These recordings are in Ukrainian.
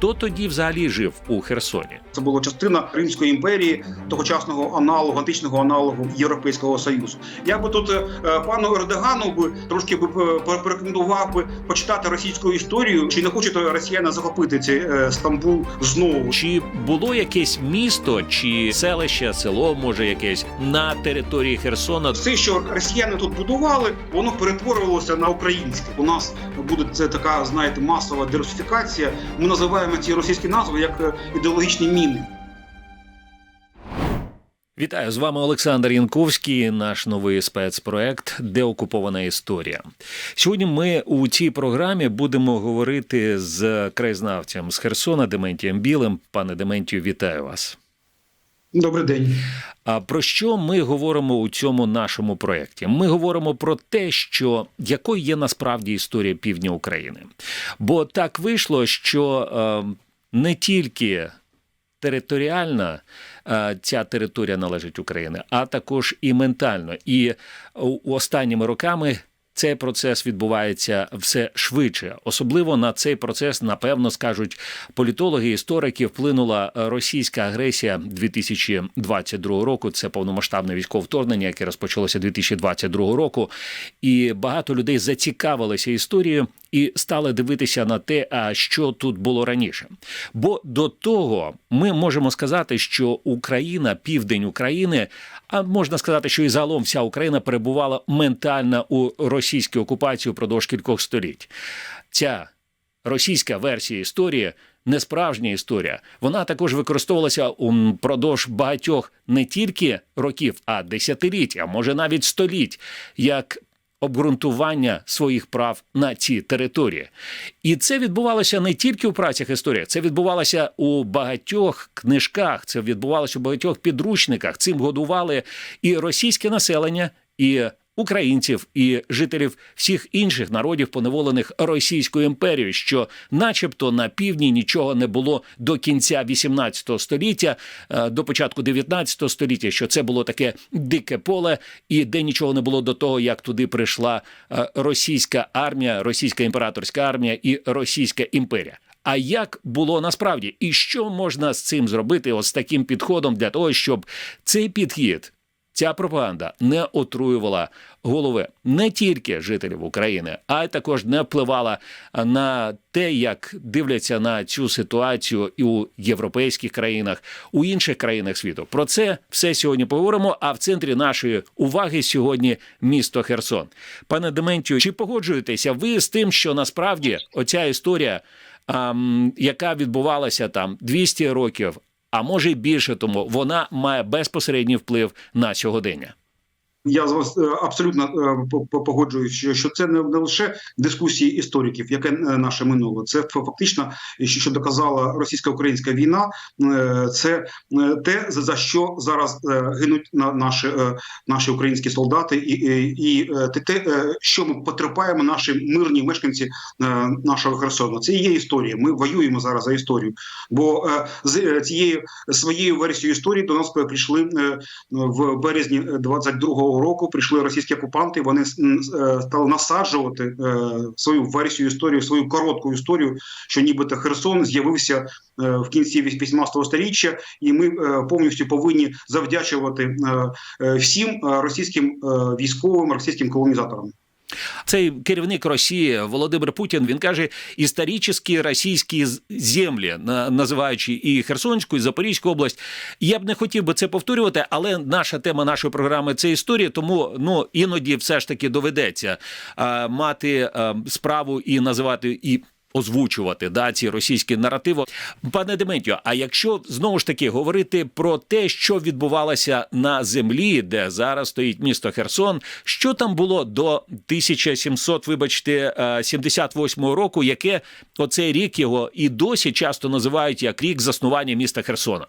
хто тоді взагалі жив у Херсоні? Це була частина Римської імперії, тогочасного аналогу, античного аналогу Європейського союзу. Я би тут е, пану Ердогану би трошки би е, порекомендував би почитати російську історію. Чи не хочуть росіяни захопити цей Стамбул знову? Чи було якесь місто чи селище, село може якесь на території Херсона? Все, що росіяни тут будували, воно перетворювалося на українське. У нас буде це така, знаєте, масова дерусифікація. Ми називаємо ці російські назви як е, ідеологічні міни. Вітаю з вами Олександр Янковський. Наш новий спецпроект Деокупована історія. Сьогодні ми у цій програмі будемо говорити з краєзнавцем з Херсона Дементієм Білим. Пане Дементію, вітаю вас. Добрий день. А про що ми говоримо у цьому нашому проєкті? Ми говоримо про те, що якою є насправді історія півдня України. Бо так вийшло, що е, не тільки територіальна е, ця територія належить Україні, а також і ментально. І останніми роками. Цей процес відбувається все швидше. Особливо на цей процес, напевно, скажуть політологи, історики, вплинула російська агресія 2022 року. Це повномасштабне військове вторгнення, яке розпочалося 2022 року. І багато людей зацікавилися історією і стали дивитися на те, а що тут було раніше. Бо до того ми можемо сказати, що Україна, південь України, а можна сказати, що і загалом вся Україна перебувала ментально у російській окупації впродовж кількох століть. Ця російська версія історії. Не справжня історія, вона також використовувалася упродовж багатьох не тільки років, а десятиліть, а може навіть століть, як обґрунтування своїх прав на ці території. І це відбувалося не тільки у працях історії, це відбувалося у багатьох книжках, це відбувалося у багатьох підручниках. Цим годували і російське населення, і українців і жителів всіх інших народів, поневолених Російською імперією, що, начебто, на півдні нічого не було до кінця 18 століття, е, до початку 19 століття, що це було таке дике поле, і де нічого не було до того, як туди прийшла е, російська армія, російська імператорська армія і Російська імперія. А як було насправді, і що можна з цим зробити, ось таким підходом для того, щоб цей підхід ця пропаганда не отруювала голови не тільки жителів України, а й також не впливала на те, як дивляться на цю ситуацію і у європейських країнах, у інших країнах світу. Про це все сьогодні поговоримо. А в центрі нашої уваги сьогодні місто Херсон. Пане Дементію, чи погоджуєтеся ви з тим, що насправді оця історія? Яка відбувалася там 200 років, а може й більше тому вона має безпосередній вплив на сьогодення. Я з вас е, абсолютно е, погоджуюсь, що це не лише дискусії істориків, яке е, наше минуле. Це фактично, що доказала російсько-українська війна. Це те за що зараз гинуть наші наші українські солдати, і і, те, що ми потерпаємо, наші мирні мешканці нашого Херсону. Це і є історія. Ми воюємо зараз за історію. Бо з цією своєю версією історії до нас прийшли в березні 22-го року прийшли російські окупанти. Вони е, стали насаджувати е, свою версію історії, свою коротку історію, що нібито Херсон з'явився е, в кінці 18 століття, і ми повністю повинні завдячувати всім російським військовим, російським колонізаторам. Цей керівник Росії Володимир Путін він каже історичні російські землі, називаючи і Херсонську, і Запорізьку область. Я б не хотів би це повторювати, але наша тема нашої програми це історія. Тому ну іноді все ж таки доведеться а, мати а, справу і називати і озвучувати да, ці російські наративи. Пане Дементьо, а якщо знову ж таки говорити про те, що відбувалося на землі, де зараз стоїть місто Херсон, що там було до 1700, вибачте, 78 е, року, яке оцей рік його і досі часто називають як рік заснування міста Херсона?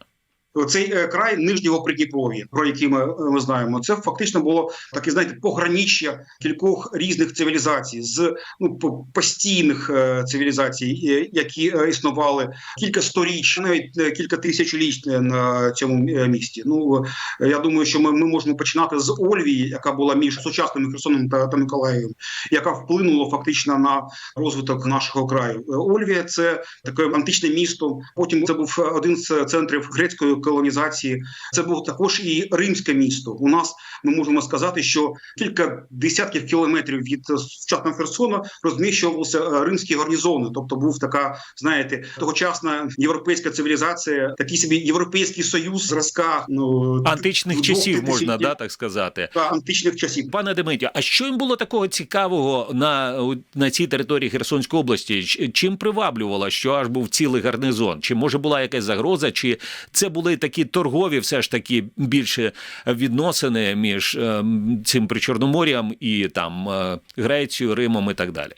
Цей е, край нижнього Придніпров'я, про який ми, е, ми знаємо, це фактично було таке, знаєте, пограниччя кількох різних цивілізацій з ну постійних е, цивілізацій, які існували кілька сторіч, навіть кілька тисячоліть на цьому місті. Ну я думаю, що ми, ми можемо починати з Ольвії, яка була між сучасним Херсоном та, та Миколаєвом, яка вплинула фактично на розвиток нашого краю. Ольвія це таке античне місто. Потім це був один з центрів грецької колонізації. Це було також і римське місто. У нас ми можемо сказати, що кілька десятків кілометрів від сучасного Херсона розміщувалися е, римські гарнізони. Тобто був така, знаєте, тогочасна європейська цивілізація, такий собі європейський союз зразка ну Античних часів можна да так сказати. та античних часів. Пане Дементю, а що їм було такого цікавого на, на цій території Херсонської області? Чим приваблювало, що аж був цілий гарнизон? Чи може була якась загроза, чи це були такі торгові, все ж таки більше відносини між е, цим причорномор'ям і там е, Грецією, Римом і так далі?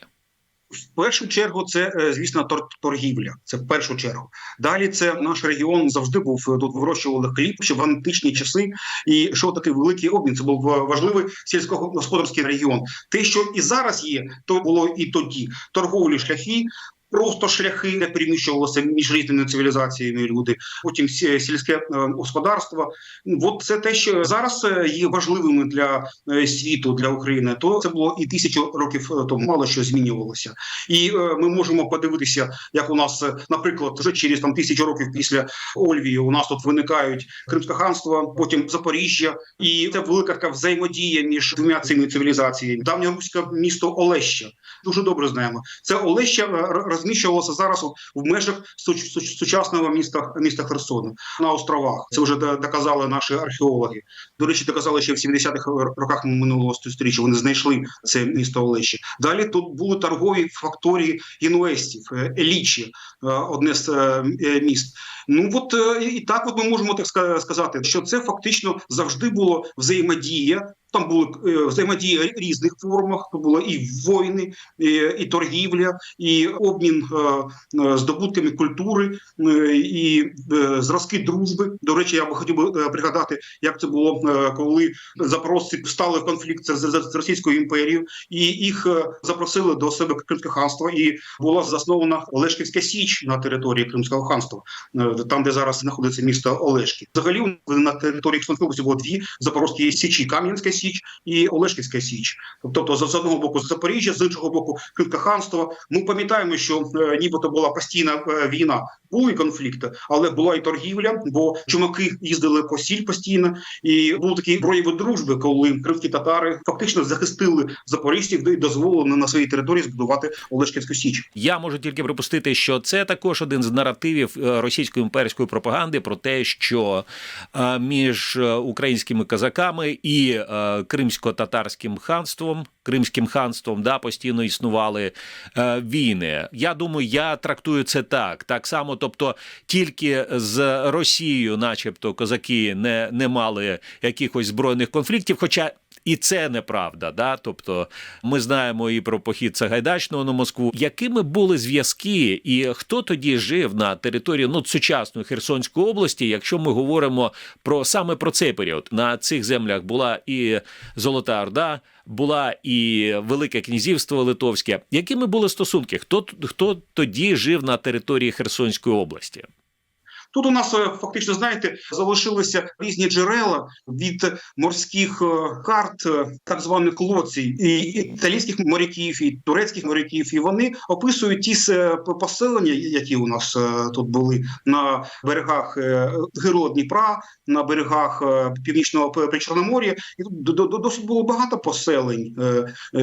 В першу чергу це, е, звісно, тор- торгівля. Це в першу чергу. Далі це наш регіон завжди був тут вирощували хліб ще в античні часи. І що такий великий обмін? Це був важливий сільськогосподарський регіон. Те, що і зараз є, то було і тоді. Торговлі шляхи. Просто шляхи, де переміщувалися між різними цивілізаціями люди, потім сільське е, господарство. От це те, що зараз е, є важливими для е, світу, для України. То це було і тисячу років тому. Мало що змінювалося. І ми можемо подивитися, як у нас, наприклад, вже через там тисячу років після Ольвії у нас тут виникають Кримське ханство, потім Запоріжжя, і це велика така взаємодія між двома цими цивілізаціями. Давньоруське місто Олеща. Дуже добре знаємо. Це Олеща е, р- розміщувалося зараз в межах суч- суч- сучасного міста міста Херсона на островах. Це вже доказали наші археологи. До речі, доказали ще в 70-х роках минулого сторіччя. Вони знайшли це місто Олещі. Далі тут були торгові факторії інвестів, е, Елічі, е, одне з е, міст. Ну от і так, от ми можемо так ска- сказати, що це фактично завжди було взаємодія. Там були е, взаємодія різних формах. То було і воїни, і, і торгівля, і обмін е, е, здобутками культури, е, і е, зразки дружби. До речі, я би хотів би е, пригадати, як це було, е, коли запорожці стали в конфлікт з, Російською імперією, і їх е, запросили до себе Кримське ханство, і була заснована Олешківська Січ на території Кримського ханства, е, там, де зараз знаходиться місто Олешки. Взагалі на території Херсонської області було дві запорозькі січі: Кам'янська Січ і Олешківська Січ. Тобто, з одного боку Запоріжжя, з іншого боку Кримське ханство. Ми пам'ятаємо, що е, нібито була постійна е, війна, були конфлікти, але була і торгівля, бо чумаки їздили по сіль постійно, і був такий прояви дружби, коли кримські татари фактично захистили запоріжців і дозволили на своїй території збудувати Олешківську Січ. Я можу тільки припустити, що це також один з наративів е, російської імперської пропаганди про те, що е, між е, українськими козаками і кримсько-татарським ханством, кримським ханством, да, постійно існували е, війни. Я думаю, я трактую це так. Так само, тобто тільки з Росією, начебто, козаки не, не мали якихось збройних конфліктів, хоча. І це неправда, да. Тобто, ми знаємо і про похід Сагайдачного на Москву. Якими були зв'язки, і хто тоді жив на території ну, сучасної Херсонської області, якщо ми говоримо про саме про цей період? На цих землях була і Золота Орда, була і Велике Князівство Литовське. Якими були стосунки? Хто хто тоді жив на території Херсонської області? Тут у нас е, фактично, знаєте, залишилися різні джерела від морських е, карт, е, так званих лоцій, і італійських моряків, і турецьких моряків. І вони описують ті поселення, які у нас тут були на берегах е, Дніпра, на берегах північного Причорномор'я. І тут до- до- досить було багато поселень,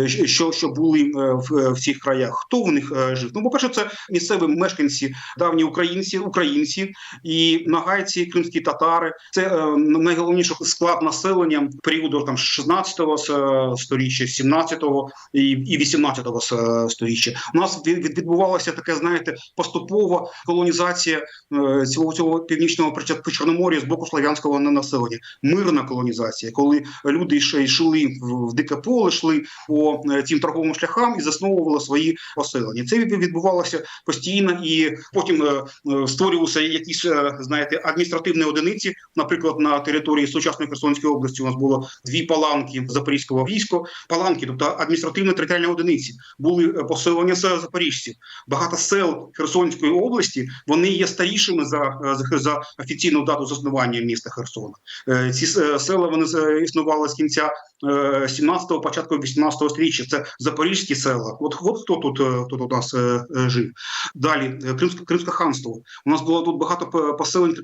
що, що були в, цих краях. Хто в них жив? Ну, по перше, це місцеві мешканці, давні українці, українці і нагайці, кримські татари. Це е, найголовніший склад населення періоду там 16-го сторіччя, 17-го і, і 18-го с- сторіччя. У нас від, від- відбувалося таке, знаєте, поступова колонізація е, цього цього північного Причор- Причорномор'я з боку славянського на- населення. Мирна колонізація, коли люди йшли, в, дике поле, йшли по е, цим торговим шляхам і засновували свої поселення. Це відбувалося постійно, і потім е, е, створювався якийсь е, знаєте адміністративні одиниці. Наприклад, на території сучасної Херсонської області у нас було дві паланки запорізького війська. Паланки, тобто адміністративні територіальні одиниці, були е, поселення з запоріжців. Багато сел Херсонської області вони є старішими за, е, за, офіційну дату заснування міста Херсона. Е, Ці е, села вони е, існували з кінця 17-го, початку 18-го сторіччя. Це запорізькі села. От, от хто тут, е, хто у нас е, е, жив. Далі е, Кримське, Кримське ханство. У нас було тут багато п-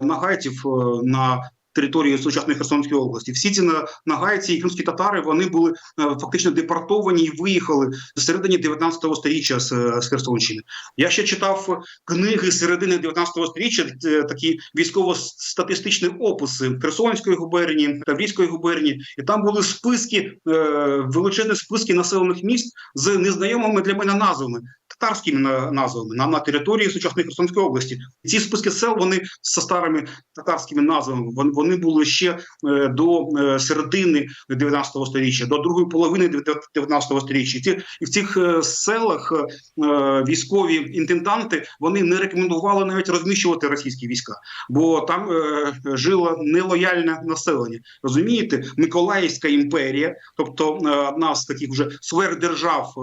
нагайтів е, на території сучасної Херсонської області. Всі ці на- нагайці і кримські татари вони були е, фактично депортовані і виїхали з середині 19 століття з, е, з Херсонщини. Я ще читав книги середини 19 століття, е, такі військово-статистичні описи Херсонської губернії, Таврійської губернії, і там були списки, величезні списки населених міст з незнайомими для мене назвами. Татарськими назвами на, на території сучасної Херсонської області. Ці списки сел вони з старими татарськими назвами. Вони, вони були ще е, до е, середини 19 століття, до другої половини 19 століття. І в цих е, селах військові інтенданти вони не рекомендували навіть розміщувати російські війська, бо там жило нелояльне населення. Розумієте, Миколаївська імперія, тобто одна з таких вже сверхдержав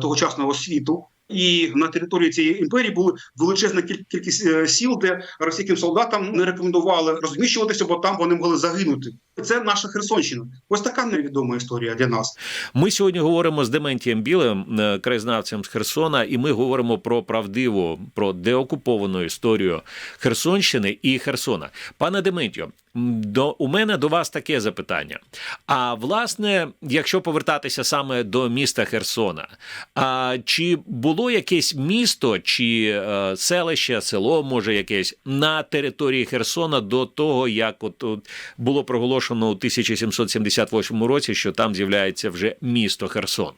тогочасного світу. І на території цієї імперії були величезна кількість е, сіл, де російським солдатам не рекомендували розміщуватися, бо там вони могли загинути. Це наша Херсонщина. Ось така невідома історія для нас. Ми сьогодні говоримо з Дементієм Білим, е, краєзнавцем з Херсона, і ми говоримо про правдиву, про деокуповану історію Херсонщини і Херсона. Пане Дементію, до у мене до вас таке запитання. А власне, якщо повертатися саме до міста Херсона, а чи було якесь місто чи е, селище, село, може якесь на території Херсона до того, як от, от було проголошено у 1778 році, що там з'являється вже місто Херсон?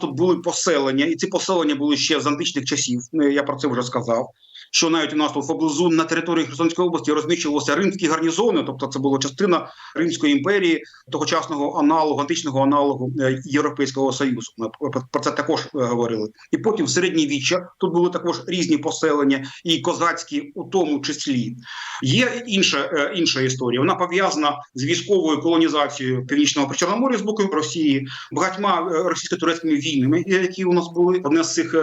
Тут були поселення, і ці поселення були ще з античних часів. Ну, Я про це вже сказав. Що навіть у нас тут поблизу на території Херсонської області розміщувалися римські гарнізони, тобто це була частина Римської імперії, тогочасного аналогу, античного аналогу е, Європейського Союзу. Ми про- це також е, говорили. І потім в середньовіччя тут були також різні поселення, і козацькі, у тому числі. Є інша, е, інша історія. Вона пов'язана з військовою колонізацією північного Причорномор'я з боку Росії, багатьма російсько-турецькими війнами, які у нас були. Одна з цих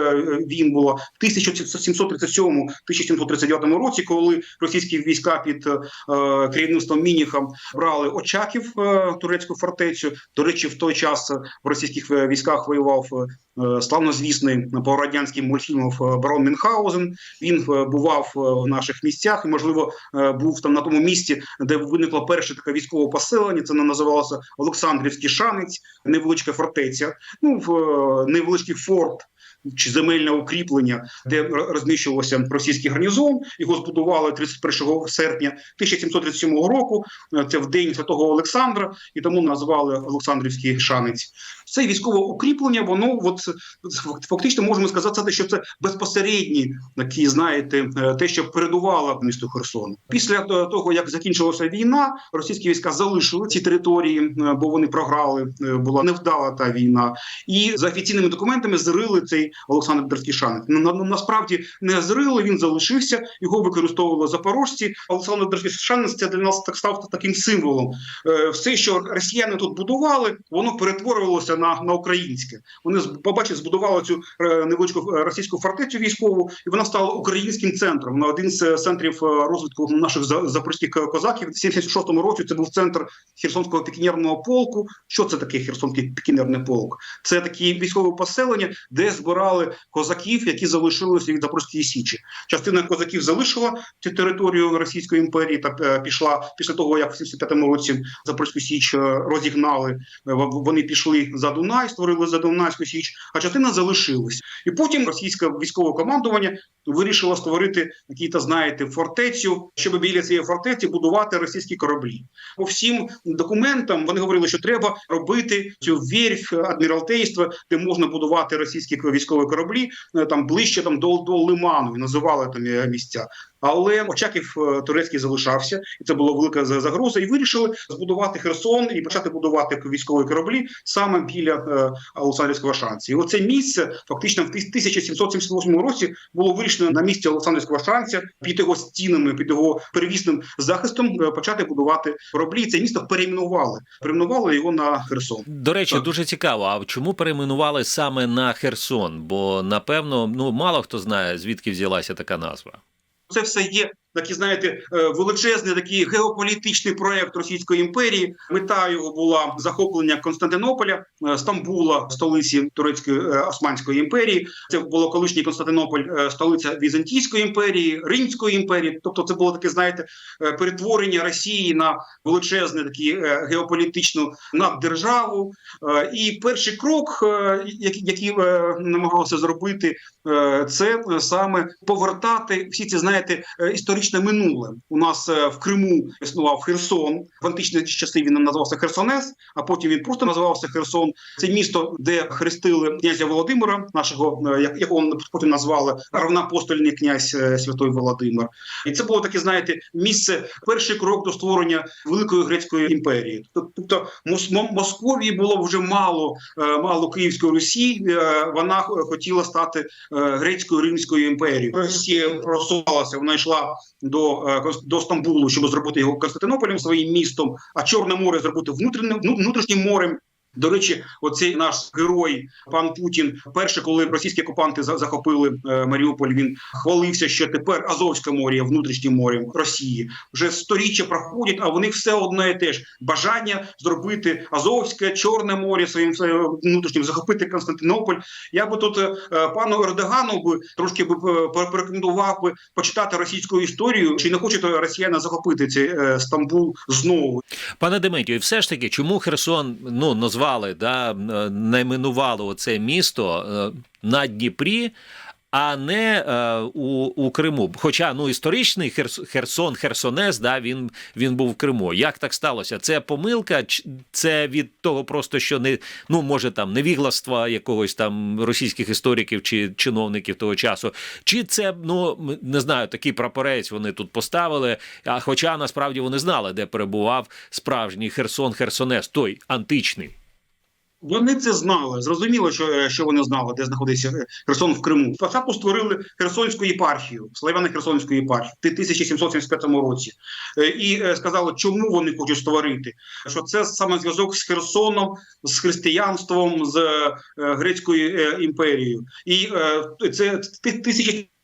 війн була в 1737-1739 році, коли російські війська під е, керівництвом Мініха брали Очаків е, турецьку фортецю. До речі, в той час в російських е, військах воював е, славнозвісний по радянським мультфільмам барон Мюнхгаузен. Він е, бував е, в наших місцях і, можливо, е, був там на тому місці, де виникло перше таке військове поселення. Це називалося Олександрівський Шанець, невеличка фортеця. Ну в е, невеличкий форт. Чи земельне укріплення, де розміщувався російський гарнізон, його збудували 31 серпня 1737 року. Е, Це в день святого Олександра, і тому назвали Олександрівський шанець. Це військове укріплення. Воно от фактично можемо сказати, що це безпосередні такі, знаєте, е, те, що передувало місту Херсон. Після того, як закінчилася війна, російські війська залишили ці території, е, бо вони програли. Була невдала та війна, і за офіційними документами зрили цей Олександрівський шанець. Ну, на, на, насправді не зрили, він залишився, його використовували запорожці. Олександрівський шанець це для нас так став таким символом. Е, Все, що росіяни тут будували, воно перетворювалося на, на українське. Вони побачив, збудували цю е, невеличку е, російську фортецю військову, і вона стала українським центром. На один з е, центрів е, розвитку наших за- запорізьких козаків. В 76-му році це був центр Херсонського пікінерного полку. Що це таке Херсонський пікінерний полк? Це такі військові поселення, де збирали козаків, які залишилися від Запорізької січі. Частина козаків залишила цю територію Російської імперії та е, пішла після того, як в 75-му році Запорізьку січ е, розігнали. е, Вони пішли за Дунай, створили за Дунайську січ, а частина залишилась. І потім російське військове командування вирішило створити якісь, знаєте, фортецю, щоб біля цієї фортеці будувати російські кораблі. По всім документам вони говорили, що треба робити цю вірф адміралтейства, де можна будувати російські військові кораблі е, там ближче там до, до Лиману і називали там е, місця. Але Очаків е, турецький залишався, і це була велика за- загроза. І вирішили збудувати Херсон і почати будувати військові кораблі саме біля е, Олександрівського шанці. І оце місце фактично в 1778 році було вирішено на місці Олександрівського шанця під його стінами, під його перевісним захистом е, почати будувати кораблі. І Це місто перейменували. Перейменували його на Херсон. До речі, Так. дуже цікаво. А чому перейменували саме на Херсон? Бо напевно, ну мало хто знає, звідки взялася така назва. Це все є такий, знаєте, е, величезний такий геополітичний проект Російської імперії. Мета його була захоплення Константинополя, е, Стамбула, столиці Турецької е, Османської імперії. Це було колишній Константинополь, столиця Візантійської імперії, Римської імперії. Тобто, це було таке, знаєте, перетворення Росії на величезну такі геополітичну наддержаву. І перший крок, який намагалося зробити, це саме повертати всі ці, знаєте, е, історичне минуле. У нас е, в Криму існував Херсон. В античні часи він називався Херсонес, а потім він просто називався Херсон. Це місто, де хрестили князя Володимира, нашого е, як- якого потім назвали равноапостольний князь е, Святой Володимир. І це було таке, знаєте, місце, перший крок до створення великої грецької імперії. Тобто Мос- Мо- Московії було вже мало, мало Київської Русі. Вона хотіла стати грецькою римською імперією. Росія просувалася, вона йшла до, е, до Стамбулу, щоб зробити його Константинополем своїм містом, а Чорне море зробити внутрішнім ну, внутрішнім морем. До речі, оцей наш герой, пан Путін, перше, коли російські окупанти захопили е, Маріуполь, він хвалився, що тепер Азовське море є внутрішнім морем Росії. Вже сторіччя проходять, а в них все одне і те ж бажання зробити Азовське, Чорне море своїм е, внутрішнім, захопити Константинополь. Я би тут е, пану Ердогану би трошки би порекомендував би почитати російську історію. Чи не хочуть росіяни захопити цей Стамбул знову? Пане Дементію, все ж таки, чому Херсон ну назвали, да, е, найменували оце місто е, на Дніпрі, а не е, у, у Криму? Хоча ну історичний Херс- Херсон, Херсонес, да, він, він був в Криму. Як так сталося? Це помилка? Це від того, просто що не ну може там невігластва якогось там російських істориків чи чиновників того часу? Чи це ну не знаю, такий прапорець вони тут поставили? А хоча насправді вони знали, де перебував справжній Херсон, Херсонес, той античний. Вони це знали. Зрозуміло, що, е, що вони знали, де знаходиться е, Херсон в Криму. Спочатку створили Херсонську єпархію, славяни Херсонську єпархію в 1775 році. Е, І сказали, чому вони хочуть створити. Що це саме зв'язок з Херсоном, з християнством, з грецькою імперією. І це 1775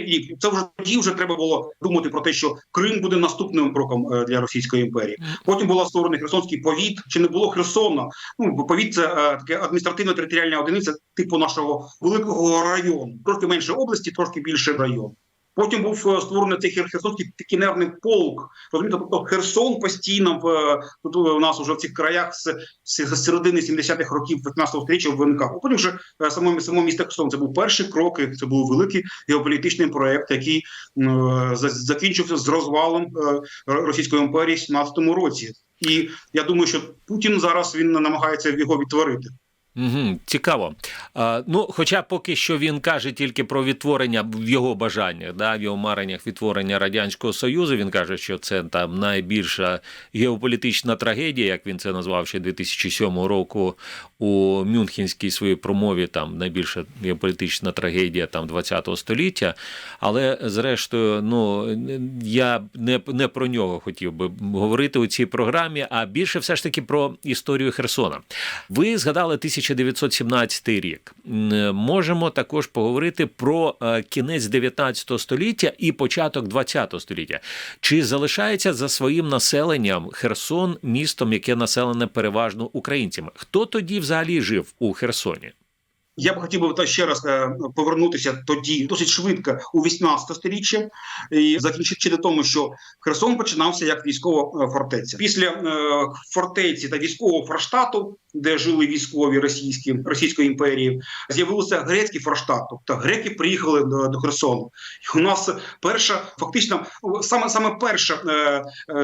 рік. Це вже тоді вже треба було думати про те, що Крим буде наступним кроком е, для Російської імперії. Потім була створений Херсонський повіт. Чи не було Херсона? Ну, повіт це е, таке адміністративно-територіальна одиниця типу нашого великого району. Трошки менше області, трошки більше район. Потім був е, створений цей Хер- Херсонський пікінерний полк. Розумієте, тобто Херсон постійно в е, тут у нас вже в цих краях з, з середини 70-х років 15-го сторіччя виникав. Потім вже е, само, само місто Херсон. Це був перший крок, це був великий геополітичний проект, який е, закінчився з розвалом е, Російської імперії в 17-му році. І я думаю, що Путін зараз він намагається його відтворити. Угу, цікаво. А, ну, хоча поки що він каже тільки про відтворення в його бажаннях, да, в його мареннях відтворення Радянського Союзу. Він каже, що це там найбільша геополітична трагедія, як він це назвав ще 2007 року у Мюнхенській своїй промові. Там найбільша геополітична трагедія там 20-го століття. Але зрештою, ну я не, не про нього хотів би говорити у цій програмі, а більше все ж таки про історію Херсона. Ви згадали 1917 рік. Можемо також поговорити про е, кінець 19 століття і початок 20 століття. Чи залишається за своїм населенням Херсон містом, яке населене переважно українцями? Хто тоді взагалі жив у Херсоні? Я б хотів би ще раз е, повернутися тоді досить швидко у 18 сторіччя і закінчити на тому, що Херсон починався як військова е, фортеця. Після е, фортеці та військового форштату, де жили військові російські російської імперії, з'явився грецький форштат. Тобто греки приїхали до, до Херсону. І у нас перша, фактично, саме саме перша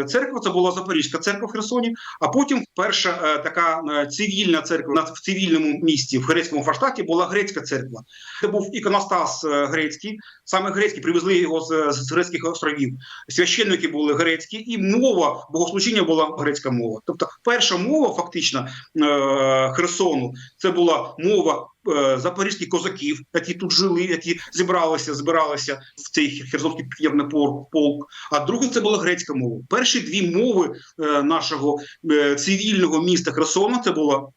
церква це була Запорізька церква в Херсоні. А потім перша така цивільна церква в цивільному місті в грецькому форштаті Забалті була грецька церква. Це був іконостас е, грецький. Саме грецький привезли його з, з грецьких островів. Священники були грецькі, і мова богослужіння була грецька мова. Тобто, перша мова, фактично, е, Херсону, це була мова. е, Запорізьких козаків, які тут жили, які зібралися, збиралися в цей херсонський п'єрний полк. А друге це була грецька мова. Перші дві мови нашого цивільного міста Херсона це була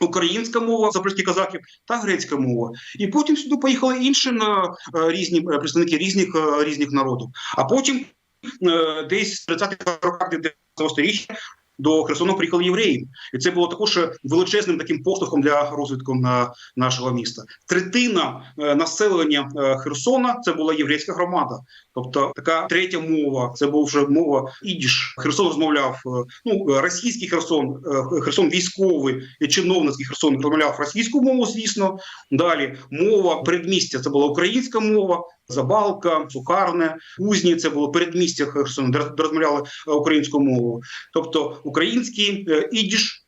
українська мова запорізьких казахів та грецька мова. І потім сюди поїхали інші на е, різні е, представники різних е, різних народів. А потім десь в 30-х років 19 сторіччя до Херсону приїхали євреї, і це було також е, величезним таким поштовхом для розвитку на нашого міста. Третина е, населення е, Херсона це була єврейська громада. Тобто така третя мова, це був вже мова ідіш. Херсон розмовляв е, ну е, російський Херсон, е, Херсон військовий і чиновницький Херсон розмовляв російську мову, звісно. Далі мова передмістя це була українська мова. Забалка, цукарне, кузні це було передмістя роз- де розмовляли е, українською мовою. Тобто український е, ідіш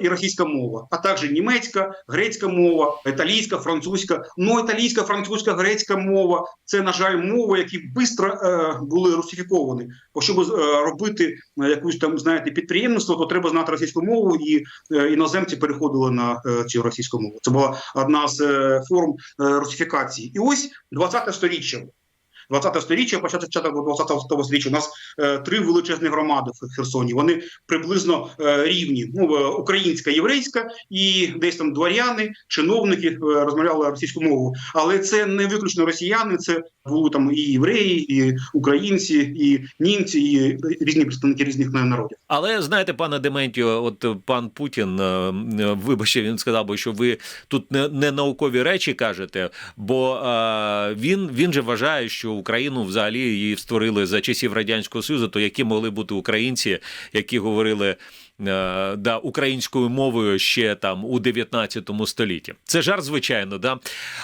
і російська мова, а також німецька, грецька мова, італійська, французька. Ну, італійська, французька, грецька мова це, на жаль, мови, які швидко е, були русифіковані. Бо щоб е, робити е, якусь там, знаєте, підприємництво, то треба знати російську мову, і е, іноземці переходили на цю російську мову. Це була одна з форм русифікації. І ось 20 сторіччя. 20 сторіччя, початок 20 сторіччя, у нас е, три величезні громади в Херсоні. Вони приблизно е, рівні. Ну, е, українська, єврейська, і десь там дворяни, чиновники розмовляли російську мову. Але це не виключно росіяни, це були там і євреї, і українці, і німці, і різні представники різних народів. Але знаєте, пане Дементіо, от пан Путін, вибачте, він сказав би, що ви тут не, не наукові речі кажете, бо він, він же вважає, що Україну взагалі її створили за часів радянського союзу. То які могли бути українці, які говорили. Е, Да, українською мовою ще там у 19 столітті. Це жарт, звичайно, да.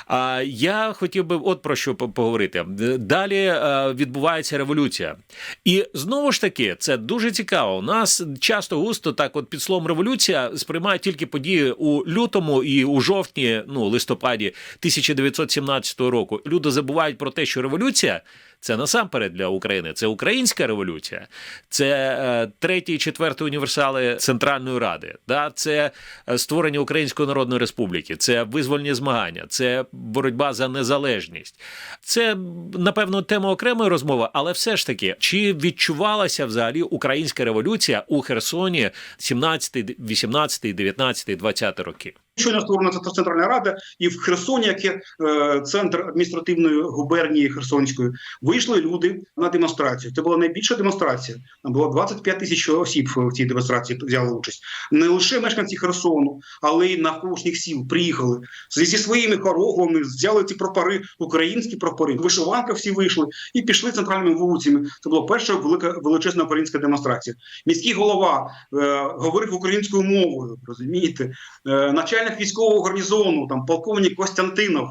А я хотів би от про що поговорити. Далі е, відбувається революція. І знову ж таки, це дуже цікаво. У нас часто густо так, от під словом революція сприймають тільки події у лютому і у жовтні, ну листопаді 1917 року. Люди забувають про те, що революція. Це насамперед для України. Це українська революція, це е, третій і четвертий універсали Центральної Ради. Да? Це е, створення Української Народної Республіки, це визвольні змагання, це боротьба за незалежність. Це напевно тема окремої розмови, але все ж таки, чи відчувалася взагалі українська революція у Херсоні 17, 18, 19, 20 роки? Щойно створена Центральна Рада, і в Херсоні, яке е, центр адміністративної губернії Херсонської, вийшли люди на демонстрацію. Це була найбільша демонстрація. Там було 25 тисяч осіб в цій демонстрації взяли участь. Не лише мешканці Херсону, але й навколишніх сіл приїхали зі, своїми хорогами, взяли ці прапори, українські прапори, в вишиванках всі вийшли і пішли центральними вулицями. Це була перша велика величезна українська демонстрація. Міський голова е, говорив українською мовою, розумієте? Е, начальник військового гарнізону, там полковник Костянтинов.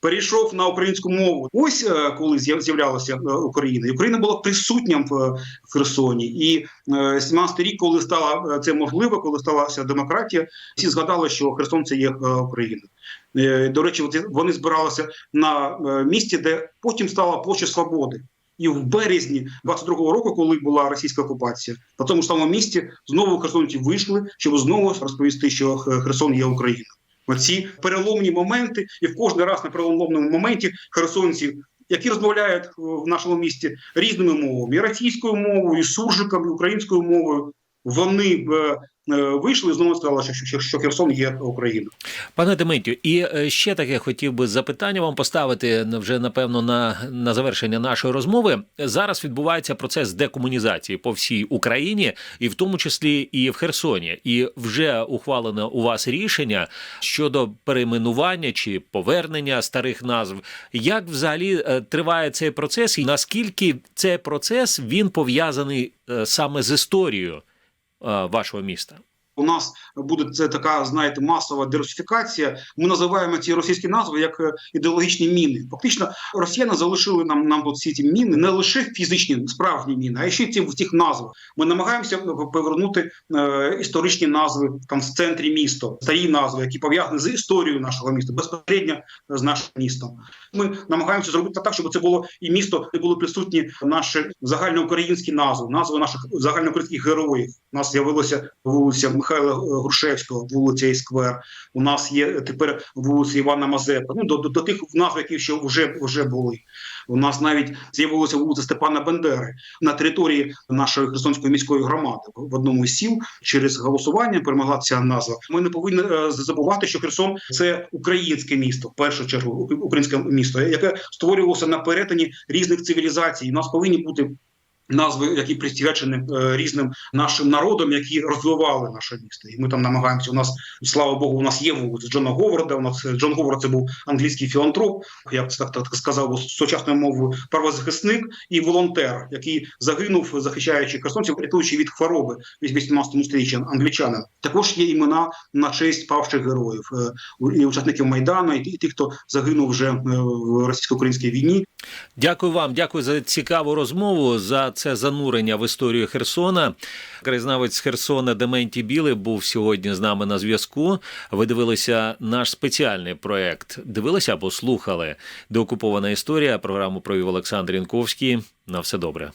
Перейшов на українську мову. Ось е, коли з'являлася е, Україна. І Україна була присутня в, е, Херсоні. І е, 17 рік, коли стало е, це можливо, коли сталася демократія, всі згадали, що Херсон це є Україна. До речі, вони збиралися на місці, де потім стала площа Свободи. І в березні 22-го року, коли була російська окупація, на тому ж самому місці знову херсонці вийшли, щоб знову розповісти, що Херсон є Україна. Оці переломні моменти, і в кожний раз на переломному моменті херсонці, які розмовляють е, в нашому місті різними мовами, і російською мовою, і суржиком, і українською мовою, вони е, е, вийшли знову сказали, що, що, Херсон є Україна. Пане Дементію, і е, ще таке хотів би запитання вам поставити вже напевно на, на завершення нашої розмови. Зараз відбувається процес декомунізації по всій Україні, і в тому числі і в Херсоні. І вже ухвалено у вас рішення щодо перейменування чи повернення старих назв. Як взагалі триває цей процес, і наскільки цей процес він пов'язаний саме з історією вашого міста? У нас буде це така, знаєте, масова дерусифікація. Ми називаємо ці російські назви як е, ідеологічні міни. Фактично, росіяни залишили нам нам всі ці міни, не лише фізичні справжні міни, а ще ці в цих назвах. Ми намагаємося ну, повернути е, історичні назви там в центрі міста, старі назви, які пов'язані з історією нашого міста, безпосередньо з нашим містом. Ми намагаємося зробити так, щоб це було і місто, де були присутні наші загальноукраїнські назви, назви наших загальноукраїнських героїв. У нас з'явилася вулиця Михайла е, Грушевського, вулиця і сквер. У нас є тепер вулиця Івана Мазепи. Ну до, до, до тих назв, які ще вже, вже були. У нас навіть з'явилася вулиця Степана Бендери на території нашої Херсонської міської громади в одному із сіл через голосування перемогла ця назва. Ми не повинні е, забувати, що Херсон це українське місто, в першу чергу українське місто, яке створювалося на перетині різних цивілізацій. У нас повинні бути. Назви, які присвячені е, різним нашим народам, які розвивали наше місто, і ми там намагаємося. У нас слава Богу, у нас є вулиця Джона Говарда. У нас е, Джон Говард це був англійський філантроп, як так, так сказав сучасною мовою правозахисник і волонтер, який загинув, захищаючи херсонців, рятуючи від хвороби в 18 сторіччі англічанин. Також є імена на честь павших героїв е, і учасників майдану, і, тих, хто загинув вже в російсько-українській війні. Дякую вам, дякую за цікаву розмову, за це занурення в історію Херсона. Краєзнавець Херсона Дементі Білий був сьогодні з нами на зв'язку. Ви дивилися наш спеціальний проект. Дивилися або слухали Деокупована історія. Програму провів Олександр Янковський. На все добре.